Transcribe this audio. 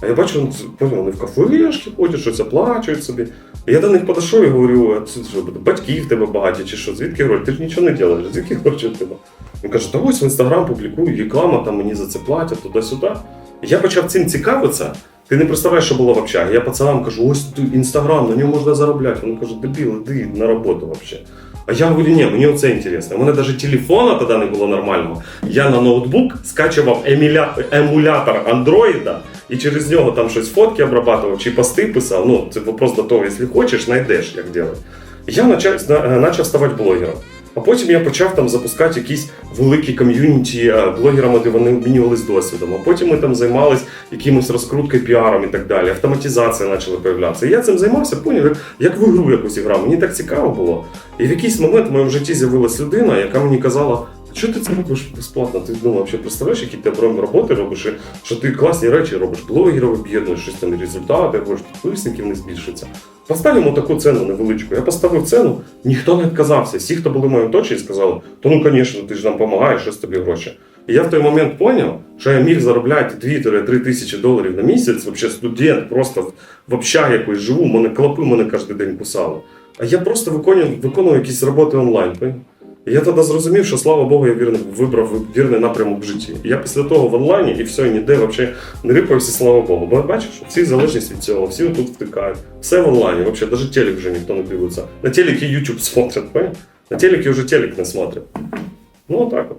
А я бачу, вони, в кафешки ходять, щось оплачують собі. Я до них подійшов і говорю, а це що, батьки тебе багаті чи що, звідки гроші? Ти ж нічого не робиш, звідки гроші в тебе? Він каже, та ось в інстаграм публікую, реклама, там мені за це платять, туди-сюди. Я почав цим цікавитися. Ти не представляєш, що було в общагі. Я пацанам кажу, ось інстаграм, на ньому можна заробляти. Вони кажуть, дебіл, іди на роботу взагалі. А я говорю, ні, мені оце інтересно. У мене навіть телефона тоді не було нормального. Я на ноутбук скачував емулятор андроїда і через нього там щось фотки обрабатував чи пости писав. Ну, це вопрос до того, якщо хочеш, знайдеш, як робити. Я почав, почав ставати блогером. А потім я почав там запускати якісь великі ком'юніті блогерами, де вони обмінювались досвідом. А потім ми там займались якимось розкруткою, піаром і так далі. Автоматизація почала появлятися. І я цим займався, поняв, як, в ігру якусь грав. Мені так цікаво було. І в якийсь момент в моєму житті з'явилась людина, яка мені казала. Що ти це робиш безплатно? Ти ну, взагалі представляєш, які ти оборонні роботи робиш, і що ти класні речі робиш, блогерів об'єднуєш, щось там результати, робиш, підписників не збільшиться. Поставимо таку ціну невеличку. Я поставив ціну, ніхто не відказався. Всі, хто були в моєму оточенні, сказали, то ну, звісно, ти ж нам допомагаєш, що з тобі гроші. І я в той момент зрозумів, що я міг заробляти 2-3 тисячі доларів на місяць, взагалі студент, просто в общагі якось живу, мене клопи мене кожен день кусали. А я просто виконував, виконував якісь роботи онлайн. І я тоді зрозумів, що слава Богу, я вірно вибрав вірний напрямок в житті. І я після того в онлайні і все, ніде взагалі не рипався, слава Богу. Бо бачиш, всі залежність від цього, всі тут втикають. Все в онлайні, взагалі, навіть телек вже ніхто не дивиться. На телекі YouTube смотрять, поняв? На телекі вже телек не смотрять. Ну, отак от.